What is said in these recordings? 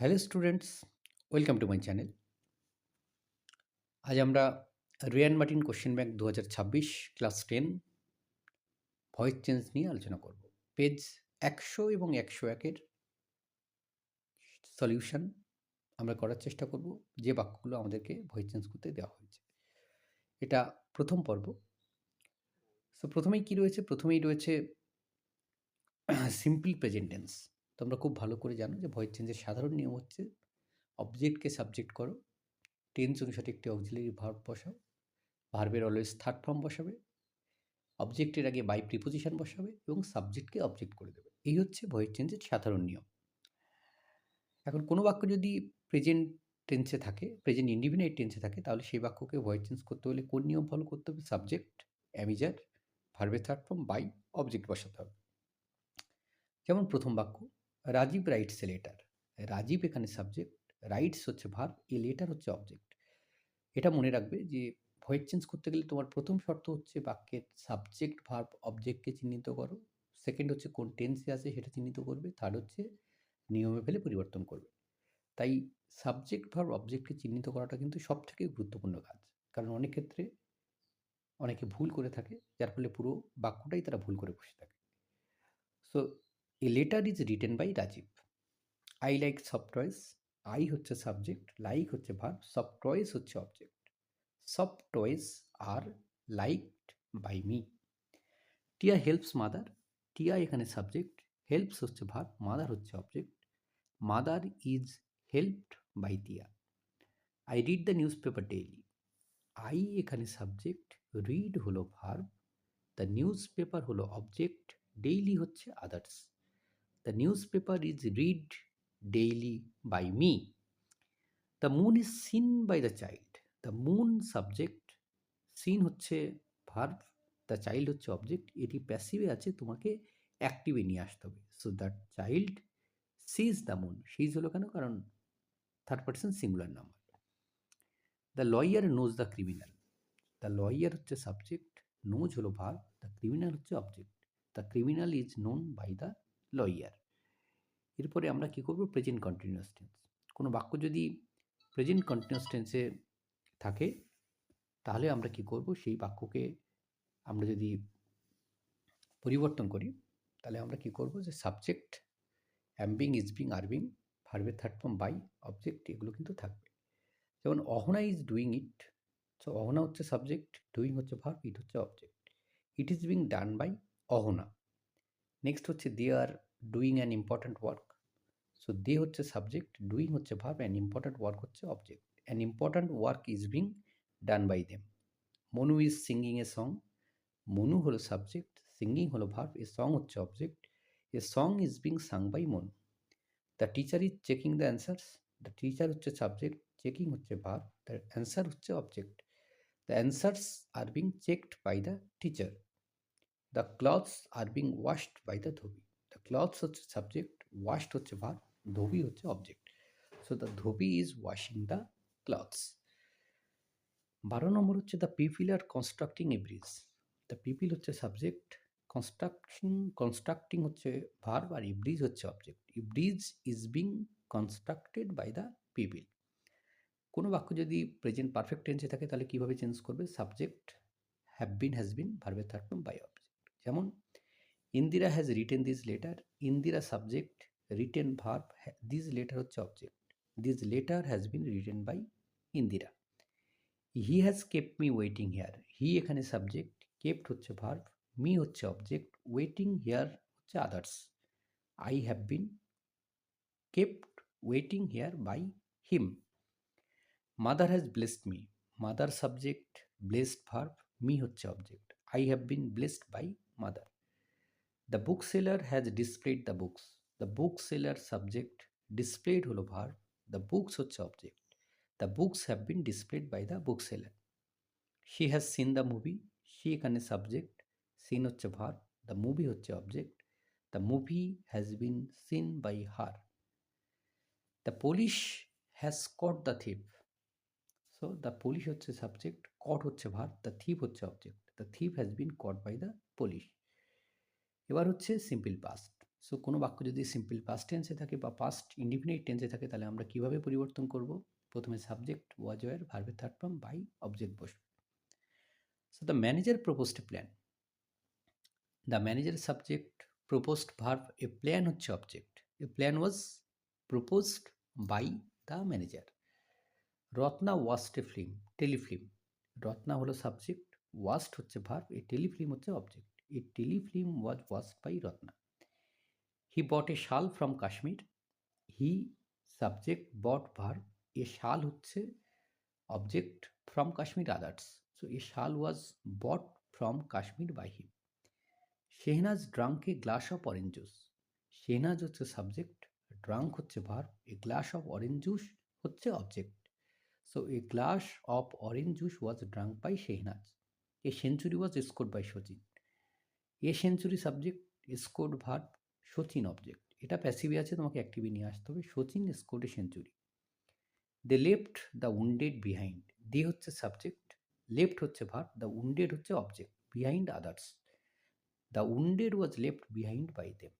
Hello students welcome to my channel আজ আমরা Riyan Martin question bank দু হাজার ছাব্বিশ ক্লাস টেন ভয়েস চেঞ্জ নিয়ে আলোচনা করব। পেজ একশো এবং একশো একের সলিউশন আমরা করার চেষ্টা করব, যে বাক্যগুলো আমাদেরকে ভয়েস চেঞ্জ করতে দেওয়া হয়েছে। এটা প্রথম পর্ব। সো প্রথমেই কী রয়েছে? প্রথমেই রয়েছে সিম্পল প্রেজেন্টেন্স তোমরা খুব ভালো করে জানো যে ভয়েস চেঞ্জের সাধারণ নিয়ম হচ্ছে অবজেক্টকে সাবজেক্ট করো, টেন্স অনুসারে একটি অক্সিলারি ভার্ব বসাও, ভার্বের অলওয়েজ থার্ড ফর্ম বসাবে, অবজেক্টের আগে বাই প্রিপোজিশন বসাবে এবং সাবজেক্টকে অবজেক্ট করে দেবে। এই হচ্ছে ভয়েস চেঞ্জের সাধারণ নিয়ম। এখন কোনো বাক্য যদি প্রেজেন্ট টেন্সে থাকে, প্রেজেন্ট ইন্ডিফিনাইট টেন্সে থাকে, তাহলে সেই বাক্যকে ভয়েস চেঞ্জ করতে হলে কোন নিয়ম ফলো করতে হবে? সাবজেক্ট, অ্যামিজার, ভার্বের থার্ড ফর্ম, বাই, অবজেক্ট বসাতে হবে। যেমন প্রথম বাক্য Rajeev writes a letter. Rajeev এখানে সাবজেক্ট, রাইটস হচ্ছে ভার্ব, এ লেটার হচ্ছে অবজেক্ট। এটা মনে রাখবে যে ভয়েস চেঞ্জ করতে গেলে তোমার প্রথম শর্ত হচ্ছে বাক্যের সাবজেক্ট, ভার্ব, অবজেক্টকে চিহ্নিত করো। সেকেন্ড হচ্ছে কোন টেন্সে আছে সেটা চিহ্নিত করবে। থার্ড হচ্ছে নিয়মে ফেলে পরিবর্তন করবে। তাই সাবজেক্ট, ভার্ব, অবজেক্টকে চিহ্নিত করাটা কিন্তু সব থেকে গুরুত্বপূর্ণ কাজ। কারণ অনেক ক্ষেত্রে অনেকে ভুল করে থাকে, যার ফলে পুরো বাক্যটাই তারা ভুল করে বসে থাকে। So a letter is written by Rajeev I like soft toys I হচ্ছে সাবজেক্ট লাইক হচ্ছে ভার্ব সফট টয়েস হচ্ছে object soft toys are liked by me Tia helps mother Tia এখানে সাবজেক্ট হেল্পস হচ্ছে ভার্ব মাদার হচ্ছে object mother is helped by Tia I read the newspaper daily I এখানে subject read হলো verb the newspaper হলো object daily হচ্ছে others newspaper is read daily by me the moon is seen by the child the moon subject seen হচ্ছে verb the child হচ্ছে object এটি প্যাসিভে আছে, তোমাকে অ্যাক্টিভে নিয়ে আসতে হবে। So the child sees the moon sees হলো কেন? কারণ third person singular number the lawyer knows the criminal the lawyer হচ্ছে সাবজেক্ট নোজ হলো ভার্ভ দ্য ক্রিমিনাল হচ্ছে object the criminal is known by the lawyer এরপরে আমরা কী করব? Present continuous tense কোনো বাক্য যদি প্রেজেন্ট কন্টিনিউয়াস টেন্সে থাকে, তাহলে আমরা কি করব? সেই বাক্যকে আমরা যদি পরিবর্তন করি, তাহলে আমরা কি করব? যে সাবজেক্ট অ্যাম্বিং ইজবিং আরবিং ভার্বের থার্ড ফর্ম বাই অবজেক্ট এগুলো কিন্তু থাকবে। যেমন Ahana is doing it so Ahana হচ্ছে সাবজেক্ট ডুইং হচ্ছে ভার্ব ইট হচ্ছে object it is being done by Ahana. Next হচ্ছে they are doing an important work so they হচ্ছে সাবজেক্ট ডুইং হচ্ছে ভার্ব অ্যান্ড ইম্পর্ট্যান্ট ওয়ার্ক হচ্ছে object an important work is being done by them Manu is singing a song Manu হলো subject singing হলো verb a song হচ্ছে object a song is being sung by Manu the teacher is checking the answers the teacher হচ্ছে subject checking হচ্ছে verb the answer হচ্ছে object the answers are being checked by the teacher the clothes are being washed by the dhobi the clothes হচ্ছে subject washed হচ্ছে verb dhobi হচ্ছে object so the dhobi is washing the clothes বারো নম্বর হচ্ছে the people are constructing a bridge the people হচ্ছে subject construction constructing হচ্ছে verb আর a bridge হচ্ছে object a bridge is being constructed by the people কোনো বাক্য যদি present perfect টেন্সে থাকে, তাহলে কীভাবে চেঞ্জ করবে? Subject have been has been ভার্বের থার্ড বাই অবজেক্ট যেমন, Indira has written this letter Indira subject written verb this letter হচ্ছে object this letter has been written by Indira he has kept me waiting here he এখানে subject kept হচ্ছে verb me হচ্ছে object waiting here হচ্ছে others I have been kept waiting here by him mother has blessed me mother subject blessed verb me হচ্ছে object I have been blessed by mother the book seller has displayed the books the book seller subject displayed হলো verb the books হচ্ছে object the books have been displayed by the book seller she has seen the movie she এখানে subject seen হচ্ছে verb the movie হচ্ছে object the movie has been seen by her the police has caught the thief so the police হচ্ছে subject caught হচ্ছে verb the thief হচ্ছে object the thief has been caught by the police এবার হচ্ছে simple past so কোনো বাক্য যদি simple past টেন্সে থাকে বা পাস্ট ইন্ডিফিনিট টেন্সে থাকে, তাহলে আমরা কীভাবে পরিবর্তন করব? প্রথমে সাবজেক্ট ওয়াজ ওয়ার ভার্বের থার্ড ফর্ম বাই অবজেক্ট বসবে। So the manager proposed plan the manager subject proposed verb a plan হচ্ছে object a plan was proposed by the manager Ratna wasted a film telefilm Ratna হলো subject waste হচ্ছে verb a telefilm হচ্ছে object a telefilm was wasted by Ratna. He bought a shawl from Kashmir he subject bought verb a shawl হচ্ছে object from Kashmir others so a shawl was bought from Kashmir by him Shehnaz drank a glass of orange juice Shehnaz হচ্ছে subject drank হচ্ছে verb a glass of orange juice হচ্ছে object so a glass of orange juice was drank by Shehnaz a century was score by Sachin a century subject score verb Sachin object এটা প্যাসিভে আছে, তোমাকে অ্যাক্টিভে নিয়ে আসতে হবে। Sachin score century they left the wounded behind they হচ্ছে subject left হচ্ছে ভার্ব দ্য উন্ডেড হচ্ছে object behind others the wounded was left behind by them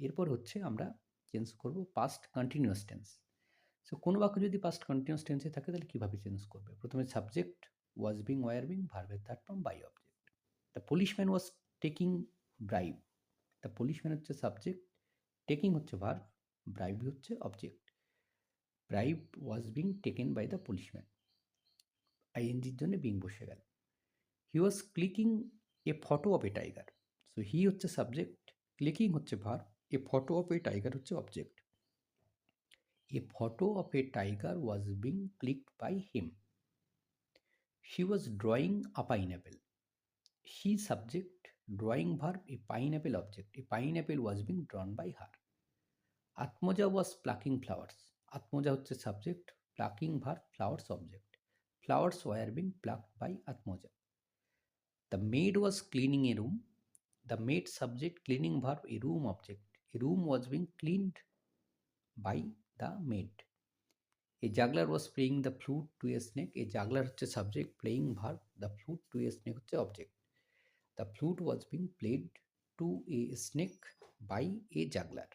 এরপর হচ্ছে আমরা চেঞ্জ করব পাস্ট কন্টিনিউয়াস টেন্স সো কোনো বাক্য যদি পাস্ট কন্টিনিউয়াস টেন্সে থাকে, তাহলে কীভাবে চেঞ্জ করবে? প্রথমে subject was being were being ভার্বের third form by object the policeman was taking bribe the policeman হচ্ছে সাবজেক্ট টেকিং হচ্ছে ভার্ব ব্রাইব হচ্ছে object bribe was being taken by the policeman আইএনজির জন্য বিং বসে গেল। He was clicking a photo of a tiger so he হচ্ছে subject clicking হচ্ছে verb a photo of a tiger হচ্ছে object a photo of a tiger was being clicked by him she was drawing a she subject drawing verb a pineapple object a pineapple was being drawn by her Atmaja was plucking flowers Atmaja হচ্ছে subject plucking verb flowers object flowers were being plucked by Atmaja the maid was cleaning a room the maid subject cleaning verb a room object a room was being cleaned by the maid a juggler was playing the flute to a snake a juggler হচ্ছে subject playing verb the flute to a snake হচ্ছে object the flute was being played to a snake by a juggler.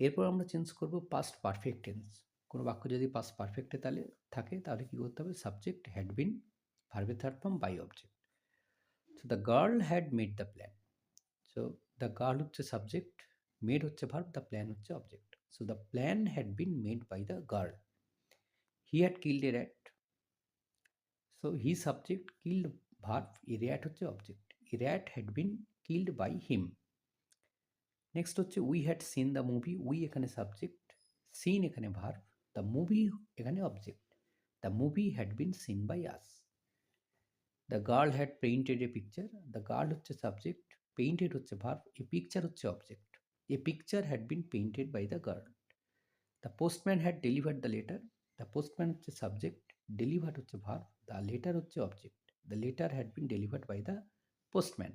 এরপর আমরা change করব past perfect tense কোনো বাক্য যদি past পারফেক্টে তাহলে থাকে, তাহলে কি করতে হবে? সাবজেক্ট হ্যাড বিন ভার্বের third form by object so the girl had made the plan so the girl হচ্ছে সাবজেক্ট মেড হচ্ছে ভার্ব দ্য প্ল্যান হচ্ছে object so the plan had been made by the girl he had killed a rat so he subject killed verb a rat হচ্ছে object a rat had been killed by him next হচ্ছে we had seen the movie we এখানে subject seen এখানে verb the movie এখানে object the movie had been seen by us the girl had painted a picture the girl হচ্ছে subject painted হচ্ছে verb a picture হচ্ছে object a picture had been painted by the girl the postman had delivered the letter the postman হচ্ছে subject delivered হচ্ছে verb the letter হচ্ছে object the letter had been delivered by the postman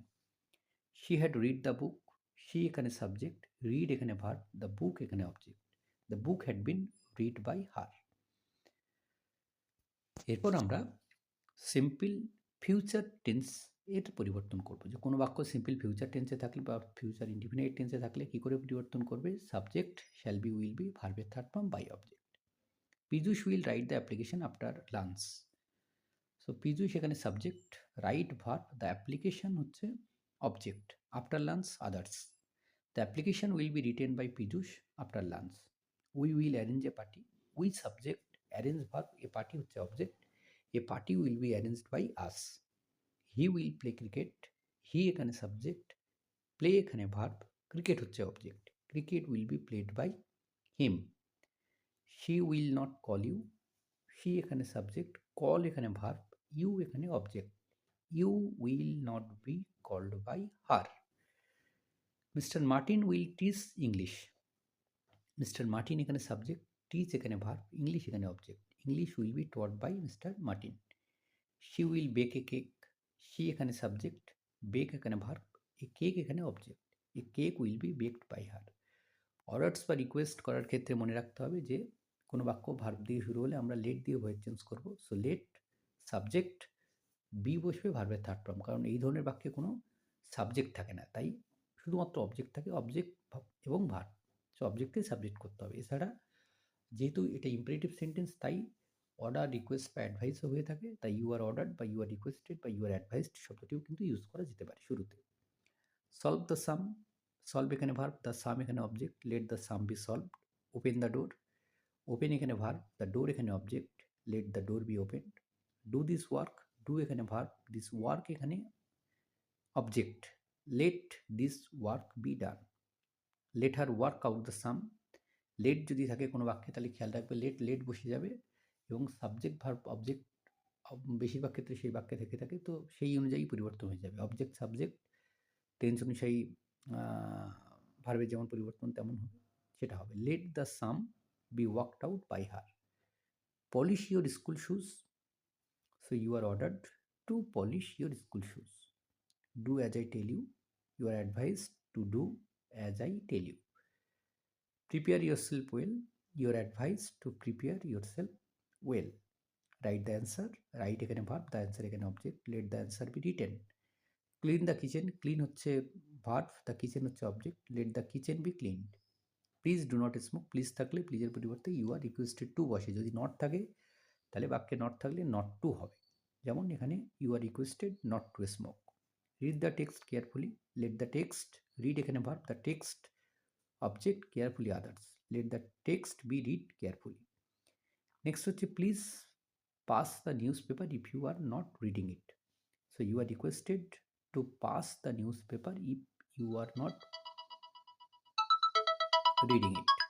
she had read the book she এখানে subject read এখানে verb the book এখানে object the book had been read by her এরপর আমরা simple future tense এর পরিবর্তন করব। যে কোনো বাক্য সিম্পল ফিউচার টেন্সে থাকলে বা ফিউচার ইন্ডিফিনাইট টেন্সে থাকলে কী করে পরিবর্তন করবে? Subject shall be will be ভার্বের third form by object Piyush will write the application after lunch so Piyush এখানে subject write verb the application হচ্ছে object after lunch others the application will be written by Piyush after lunch we will arrange a party we subject arrange verb a party হচ্ছে object a party will be arranged by us he will play cricket he এখানে subject play এখানে verb cricket হচ্ছে object cricket will be played by him she will not call you she এখানে subject call এখানে verb you এখানে object you will not be called by her. Mister Martin will teach English. Mister Martin এখানে subject teach এখানে verb English এখানে object English will be taught by mister Martin. She will bake a cake she এখানে subject bake এখানে verb a cake এখানে object a cake will be baked by her orders বা request করার ক্ষেত্রে মনে রাখতে হবে যে, কোনো বাক্য ভার্ব দিয়ে শুরু হলে আমরা লেট দিয়ে ভয়েস চেঞ্জ করব। সো লেট সাবজেক্ট বি বসবে ভার্বের থার্ড ফর্ম কারণ এই ধরনের বাক্যে কোনো সাবজেক্ট থাকে না। তাই শুধুমাত্র অবজেক্ট থাকে অবজেক্ট এবং ভার সো অবজেক্টকে সাবজেক্ট করতে হবে। এছাড়া যেহেতু এটা ইম্পারেটিভ সেন্টেন্স তাই অর্ডার রিকোয়েস্ট বা অ্যাডভাইসও হয়ে থাকে। তাই ইউ আর অর্ডার্ড বা ইউ আর রিকোয়েস্টেড বা ইউ আর অ্যাডভাইসড শব্দটিও কিন্তু ইউজ করা যেতে পারে শুরুতে। সলভ দ্য সাম সলভ এখানে ভার্ব দ্য সাম এখানে object let the sum be solve open the door open এখানে ভার্ব দ্য ডোর এখানে object let the door be open do this work do এখানে verb this work এখানে object let this work be done let her work out the sum let যদি থাকে কোনো বাক্যে, তাহলে খেয়াল রাখবে লেট লেট বসে যাবে এবং সাবজেক্ট ভার্ব অবজেক্ট বেশিরভাগ ক্ষেত্রে সেই বাক্যে থেকে থাকে, তো সেই অনুযায়ী পরিবর্তন হয়ে যাবে। অবজেক্ট সাবজেক্ট টেন্স অনুযায়ী ভার্বের যেমন পরিবর্তন তেমন হবে, সেটা হবে। Let the sum be worked out by her polish your school shoes you are ordered to polish your school shoes do as I tell you you are advise to do as I tell you prepare your self well your advise to prepare your self well write the answer write এখানে verb the answer এখানে object let the answer be written clean the kitchen clean হচ্ছে verb the kitchen হচ্ছে object let the kitchen be cleaned please do not smoke please থাকলে প্লিজের পরিবর্তে you are requested to বসে যদি not থাকে, তাহলে বাক্যে নট থাকলে নট টু হবে। যেমন এখানে you are requested not to smoke read the text carefully let the text read এখানে verb the text object carefully others let the text be read carefully next হচ্ছে please pass the newspaper if you are not reading it so you are requested to pass the newspaper if you are not reading it.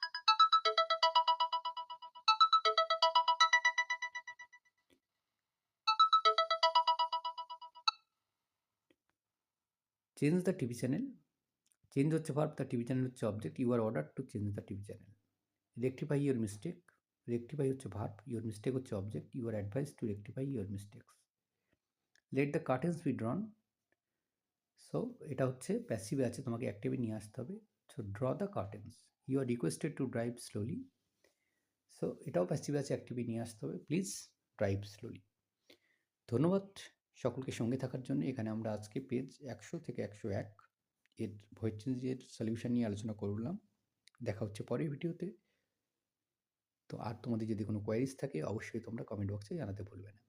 Change the TV channel change হচ্ছে verb the TV channel হচ্ছে object you are order to change the TV channel rectify your mistake rectify হচ্ছে verb your mistake হচ্ছে object you are advise to rectify your mistakes let the curtains be drawn so এটা হচ্ছে প্যাসিভে আছে, তোমাকে অ্যাক্টিভে নিয়ে আসতে হবে। So draw the curtains you are requested to drive slowly so এটাও প্যাসিভ আছে অ্যাক্টিভে নিয়ে আসতে হবে। প্লিজ ড্রাইভ স্লোলি ধন্যবাদ। সকলকে সঙ্গে থাকার জন্য এখানে আমরা আজকে পেজ একশো থেকে একশো এক এর ভয়েস চেঞ্জের সলিউশন নিয়ে আলোচনা করলাম। দেখা হচ্ছে পরের ভিডিওতে তো। আর তোমাদের যদি কোনো কোয়ারিজ থাকে, অবশ্যই তোমরা কমেন্ট বক্সে জানাতে ভুলবে না।